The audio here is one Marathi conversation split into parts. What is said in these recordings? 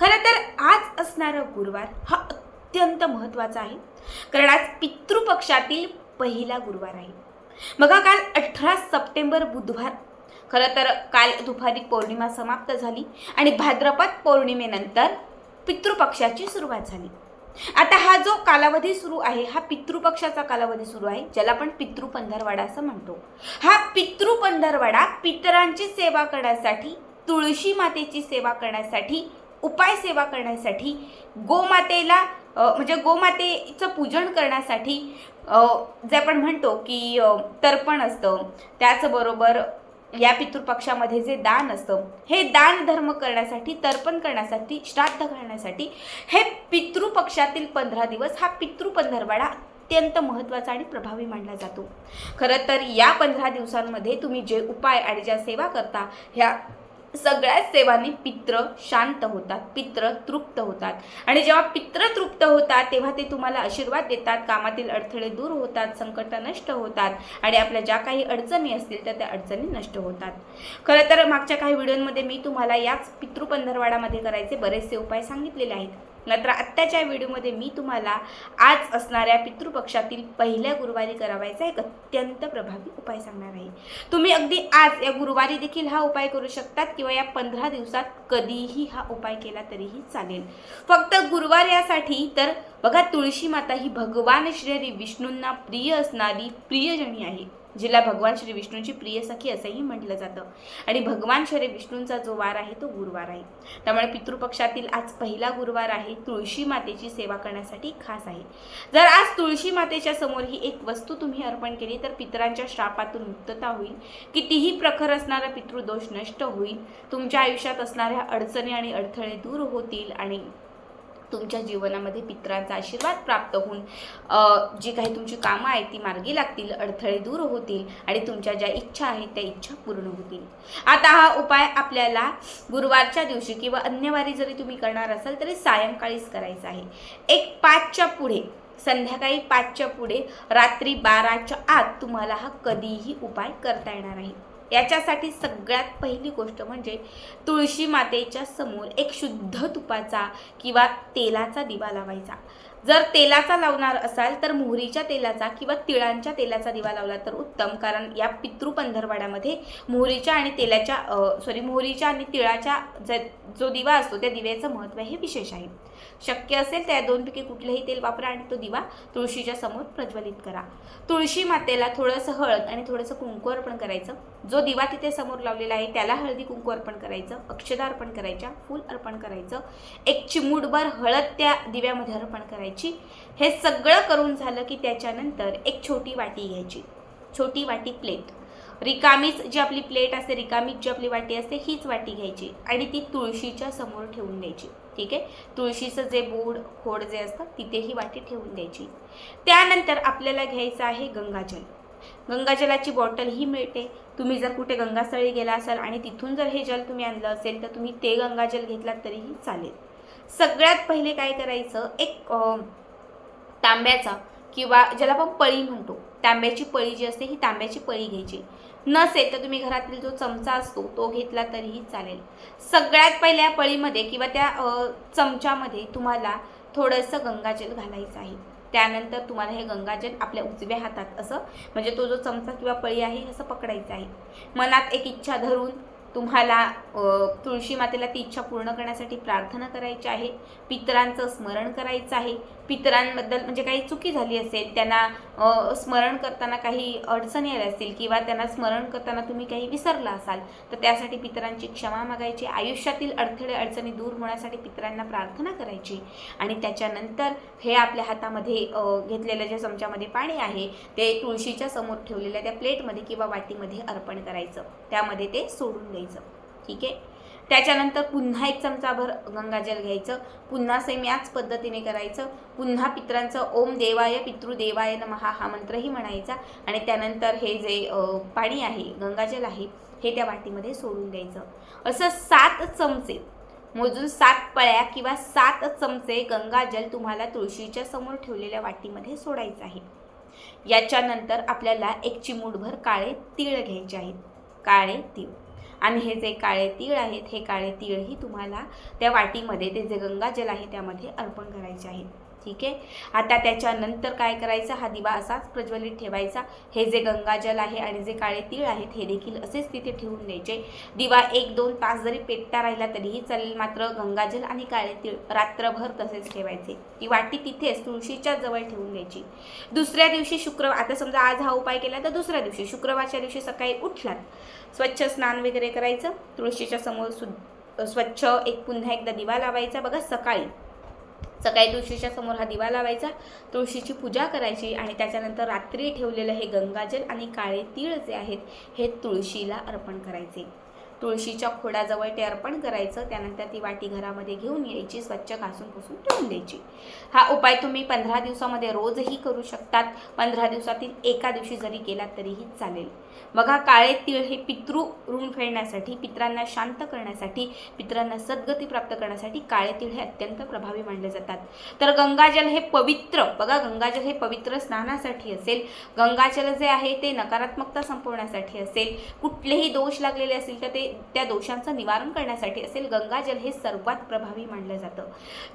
खरं तर आज असणारा गुरुवार हा अत्यंत महत्त्वाचा आहे. कारण आज पितृपक्षातील पहिला गुरुवार आहे. बघा काल अठरा सप्टेंबर बुधवार. खरं तर काल दुपारी पौर्णिमा समाप्त झाली आणि भाद्रपद पौर्णिमेनंतर पितृपक्षाची सुरुवात झाली. आता हा जो कालावधी सुरू आहे हा पितृपक्षाचा कालावधी सुरू आहे ज्याला आपण पितृपंधरवाडा असं म्हणतो. हा पितृपंधरवाडा पितरांची सेवा करण्यासाठी तुळशी मातेची सेवा करण्यासाठी उपाय सेवा करण्यासाठी गोमातेला म्हणजे गोमातेचं पूजन करण्यासाठी जे आपण म्हणतो की तर्पण असतं त्याचबरोबर या पितृपक्षामध्ये जे दान असतं हे दान धर्म करण्यासाठी तर्पण करण्यासाठी श्राद्ध करण्यासाठी हे पितृपक्षातील पंधरा दिवस हा पितृपंधरवाडा अत्यंत महत्त्वाचा आणि प्रभावी मानला जातो. खरं तर या पंधरा दिवसांमध्ये तुम्ही जे उपाय आणि ज्या सेवा करता ह्या सगळ्याच सेवांनी पित्र शांत होतात पित्र तृप्त होतात. आणि जेव्हा पित्र तृप्त होतात तेव्हा ते तुम्हाला आशीर्वाद देतात कामातील अडथळे दूर होतात संकट नष्ट होतात आणि आपल्या ज्या काही अडचणी असतील तर त्या अडचणी नष्ट होतात. खरं तर मागच्या काही व्हिडिओमध्ये मी तुम्हाला याच पितृपंधरवाडामध्ये करायचे बरेचसे उपाय सांगितलेले आहेत. नंतर आत्ताच्या व्हिडिओमध्ये मी तुम्हाला आज असणाऱ्या पितृपक्षातील पहिल्या गुरुवारी करावायचा एक अत्यंत प्रभावी उपाय सांगणार आहे. तुम्ही अगदी आज या गुरुवारी देखील हा उपाय करू शकतात किंवा या पंधरा दिवसात कधीही हा उपाय केला तरीही चालेल. फक्त गुरुवार यासाठी तर बघा तुळशी माता ही भगवान श्री विष्णूंना प्रिय असणारी प्रियजनी आहे. जिला भगवान श्री विष्णूंची प्रिय सखी असंही म्हटलं जातं. आणि भगवान श्री विष्णूंचा जो वार आहे तो गुरुवार आहे. त्यामुळे पितृपक्षातील आज पहिला गुरुवार आहे तुळशी मातेची सेवा करण्यासाठी खास आहे. जर आज तुळशी मातेच्या समोर ही एक वस्तू तुम्ही अर्पण केली तर पितरांच्या श्रापातून मुक्तता होईल. कितीही प्रखर असणारा पितृदोष नष्ट होईल. तुमच्या आयुष्यात असणाऱ्या अडचणी आणि अडथळे दूर होतील आणि तुमच्या जीवनामध्ये पितरांचा आशीर्वाद प्राप्त होऊन जी काही तुमची कामं आहेत ती मार्गी लागतील अडथळे दूर होतील आणि तुमच्या ज्या इच्छा आहेत त्या इच्छा पूर्ण होतील. आता हा उपाय आपल्याला गुरुवारच्या दिवशी किंवा अन्यवारी जरी तुम्ही करणार असाल तरी सायंकाळीच करायचा आहे. एक पाचच्या पुढे संध्याकाळी पाचच्या पुढे रात्री बाराच्या आत तुम्हाला हा कधीही उपाय करता येणार आहे याच्यासाठी सगळ्यात पहिली गोष्ट म्हणजे तुळशी मातेच्या समोर एक शुद्ध तुपाचा किंवा तेलाचा दिवा लावायचा. जर तेलाचा लावणार असाल तर मोहरीच्या तेलाचा किंवा तिळांच्या तेलाचा दिवा लावला तर उत्तम कारण या पितृपंधरवाड्यामध्ये मोहरीच्या आणि तेलाच्या सॉरी मोहरीच्या आणि तिळाच्या ज जो दिवा असतो त्या दिव्याचं महत्त्व हे विशेष आहे. शक्य असेल त्या दोनपैकी कुठलंही तेल वापरा आणि तो दिवा तुळशीच्या समोर प्रज्वलित करा. तुळशी मातेला थोडंसं हळद आणि थोडंसं कुंकू अर्पण करायचं. जो दिवा तिथे समोर लावलेला आहे त्याला हळदी कुंकू अर्पण करायचं. अक्षदा अर्पण करायच्या फूल अर्पण करायचं. एक चिमूटभर हळद त्या दिव्यामध्ये अर्पण करायची. हे सगळं करून झालं की त्याच्यानंतर एक छोटी वाटी घ्यायची. छोटी वाटी प्लेट. रिकामीच जी आपली प्लेट असते रिकामीच जी आपली वाटी असते हीच वाटी घ्यायची आणि ती तुळशीच्या समोर ठेवून द्यायची. ठीक आहे? तुळशीचं जे बूड खोड जे असतं तिथे ही वाटी ठेवून द्यायची. त्यानंतर आपल्याला घ्यायचं आहे गंगाजल. गंगाजलाची बॉटल ही मिळते. तुम्ही जर कुठे गंगास्थळी गेला असाल आणि तिथून जर हे जल तुम्ही आणलं असेल तर तुम्ही ते गंगाजल घेतलात तरीही चालेल. सगळ्यात पहिले काय करायचं? एक तांब्याचा किंवा ज्याला आपण पळी म्हणतो तांब्याची पळी जी असते ही तांब्याची पळी घ्यायची. नसेल तर तुम्ही घरातील जो चमचा असतो तो घेतला तरीही चालेल. सगळ्यात पहिल्या पळीमध्ये किंवा त्या चमच्यामध्ये तुम्हाला थोडंसं गंगाजल घालायचं आहे. त्यानंतर तुम्हाला हे गंगाजल आपल्या उजव्या हातात असं म्हणजे तो जो चमचा किंवा पळी आहे असं पकडायचं आहे. मनात एक इच्छा धरून तुम्हाला तुळशी मातेला ती इच्छा पूर्ण करण्यासाठी प्रार्थना करायची आहे. पितरांचं स्मरण करायचं आहे. पितरांबद्दल म्हणजे काही चुकी झाली असेल त्यांना स्मरण करताना काही अडचणी आल्या असतील किंवा त्यांना स्मरण करताना तुम्ही काही विसरला असाल तर त्यासाठी पितरांची क्षमा मागायची आयुष्यातील अडथळे अडचणी दूर होण्यासाठी पितरांना प्रार्थना करायची. आणि त्याच्यानंतर हे आपल्या हातामध्ये घेतलेल्या घेतलेलं ज्या चमच्यामध्ये पाणी आहे ते तुळशीच्या समोर ठेवलेल्या त्या प्लेटमध्ये किंवा वाटीमध्ये अर्पण करायचं. त्यामध्ये ते सोडून द्यायचं. ठीक आहे? त्याच्यानंतर पुन्हा एक चमचाभर गंगाजल घ्यायचं. पुन्हा सेम याच पद्धतीने करायचं. पुन्हा पित्रांचं ओम देवाय पितृदेवाय नमहा हा मंत्रही म्हणायचा. आणि त्यानंतर हे जे पाणी आहे गंगाजल आहे हे त्या वाटीमध्ये सोडून द्यायचं. असं सात चमचे मोजून सात पळ्या किंवा सात चमचे गंगाजल तुम्हाला तुळशीच्या समोर ठेवलेल्या वाटीमध्ये सोडायचं आहे. याच्यानंतर आपल्याला एक चिमूटभर काळे तीळ घ्यायचे आहेत. काळे तीळ. आणि हे जे काळे तीळ आहेत हे काळे तीळही तुम्हाला त्या वाटीमध्ये ते जे गंगाजल आहे त्यामध्ये अर्पण करायचे आहेत. ठीक आहे. आता त्याच्यानंतर काय करायचं? हा दिवा असाच प्रज्वलित ठेवायचा. हे जे गंगाजल आहे आणि जे काळे तीळ आहेत हे देखील असेच तिथे ठेवून द्यायचे. दिवा एक दोन तास जरी पेटता राहिला तरीही चालेल मात्र गंगाजल आणि काळे तीळ रात्रभर तसेच ठेवायचे. ती वाटी तिथेच तुळशीच्या जवळ ठेवून द्यायची. दुसऱ्या दिवशी शुक्रवार आता समजा आज हा उपाय केला तर दुसऱ्या दिवशी शुक्रवारच्या दिवशी सकाळी उठलात. स्वच्छ स्नान वगैरे करायचं. तुळशीच्या समोर सु स्वच्छ एक पुन्हा एकदा दिवा लावायचा. बघा सकाळी सकाळी तुळशीच्या समोर हा दिवा लावायचा. तुळशीची पूजा करायची आणि त्याच्यानंतर रात्री ठेवलेलं हे गंगाजल आणि काळे तीळ जे आहेत हे तुळशीला अर्पण करायचे. तुळशीच्या खोडाजवळ ते अर्पण करायचं. त्यानंतर ती वाटी घरामध्ये घेऊन यायची स्वच्छ घासून पुसून ठेवून द्यायची. हा उपाय तुम्ही पंधरा दिवसामध्ये रोजही करू शकतात. पंधरा दिवसातील एका दिवशी जरी केला तरीही चालेल. बघा काळे तीळ हे पितृ ऋण फेडण्यासाठी पित्रांना शांत करण्यासाठी पित्रांना सद्गती प्राप्त करण्यासाठी काळे तीळ हे अत्यंत प्रभावी मानले जातात. तर गंगाजल हे पवित्र बघा गंगाजल हे पवित्र स्नानासाठी असेल. गंगाजल जे आहे ते नकारात्मकता संपवण्यासाठी असेल. कुठलेही दोष लागलेले असतील तर ते त्या दोषांचं निवारण करण्यासाठी असेल गंगाजल हे सर्वात प्रभावी मानलं जातं.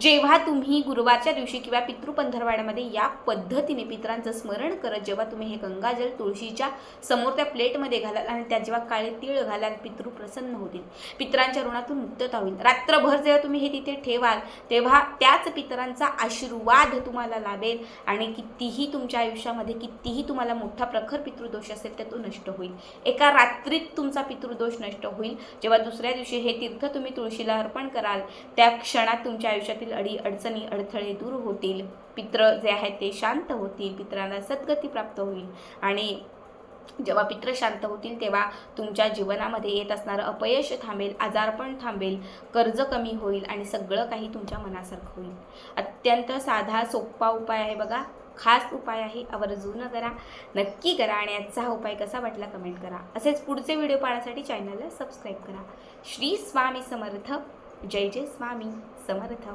जेव्हा तुम्ही गुरुवारच्या दिवशी किंवा पितृपंधरवाड्यामध्ये या पद्धतीने पित्रांचं स्मरण करत जेव्हा तुम्ही हे गंगाजल तुळशीच्या समोर त्या प्लेटमध्ये घालाल आणि त्या जेव्हा काळे तीळ घालाल पितृ प्रसन्न होतील. पित्रांच्या ऋणातून मुक्तता होईल. रात्रभर जेव्हा तुम्ही हे तिथे ठेवाल तेव्हा त्याच पितरांचा आशीर्वाद तुम्हाला लाभेल आणि कितीही तुमच्या आयुष्यामध्ये कितीही तुम्हाला मोठा प्रखर पितृदोष असेल तर तो नष्ट होईल. एका रात्रीत तुमचा पितृदोष नष्ट होईल होईल. जेव्हा दुसऱ्या दिवशी हे तीर्थ तुम्ही तुळशीला अर्पण कराल त्या क्षणात तुमच्या आयुष्यातील अडी अडचणी अडथळे दूर होतील. पित्र जे आहेत ते शांत होतील पित्रांना सद्गती प्राप्त होईल. आणि जेव्हा पित्र शांत होतील तेव्हा तुमच्या जीवनामध्ये येत असणारं अपयश थांबेल आजारपण थांबेल कर्ज कमी होईल आणि सगळं काही तुमच्या मनासारखं होईल. अत्यंत साधा सोपा उपाय आहे बघा. खास उपाय आहे आवर्जून करा नक्की करा आणि आजचा हा उपाय कसा वाटला कमेंट करा. असेच पुढचे व्हिडिओ पाहण्यासाठी चॅनलला सबस्क्राईब करा. श्री स्वामी समर्थ. जय जय स्वामी समर्थ.